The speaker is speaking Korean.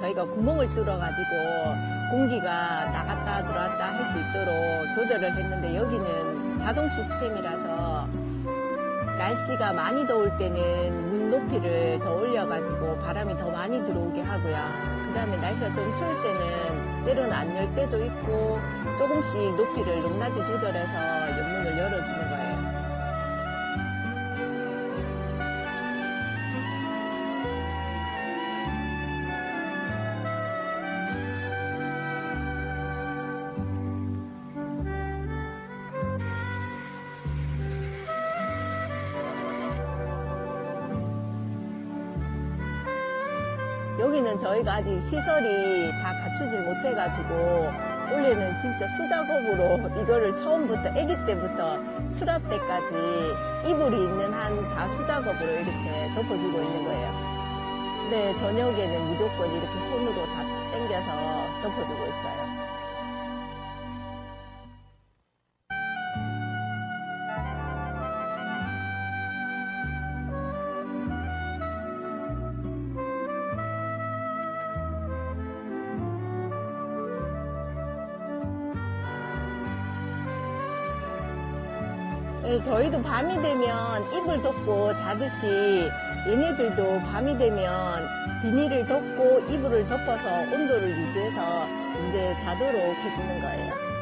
저희가 구멍을 뚫어 가지고 공기가 나갔다 들어왔다 할 수 있도록 조절을 했는데 여기는 자동 시스템이라서 날씨가 많이 더울 때는 문 높이를 더 올려가지고 바람이 더 많이 들어오게 하고요. 그 다음에 날씨가 좀 추울 때는 때로는 안 열 때도 있고 조금씩 높이를 높낮이 조절해서 옆문을 열어주는 거예요. 여기는 저희가 아직 시설이 다 갖추질 못해가지고 원래는 진짜 수작업으로 이거를 처음부터 아기 때부터 출하 때까지 이불이 있는 한 다 수작업으로 이렇게 덮어주고 있는 거예요. 근데 저녁에는 무조건 이렇게 손으로 다 당겨서 덮어주고 있어요. 저희도 밤이 되면 이불 덮고 자듯이 얘네들도 밤이 되면 비닐을 덮고 이불을 덮어서 온도를 유지해서 이제 자도록 해주는 거예요.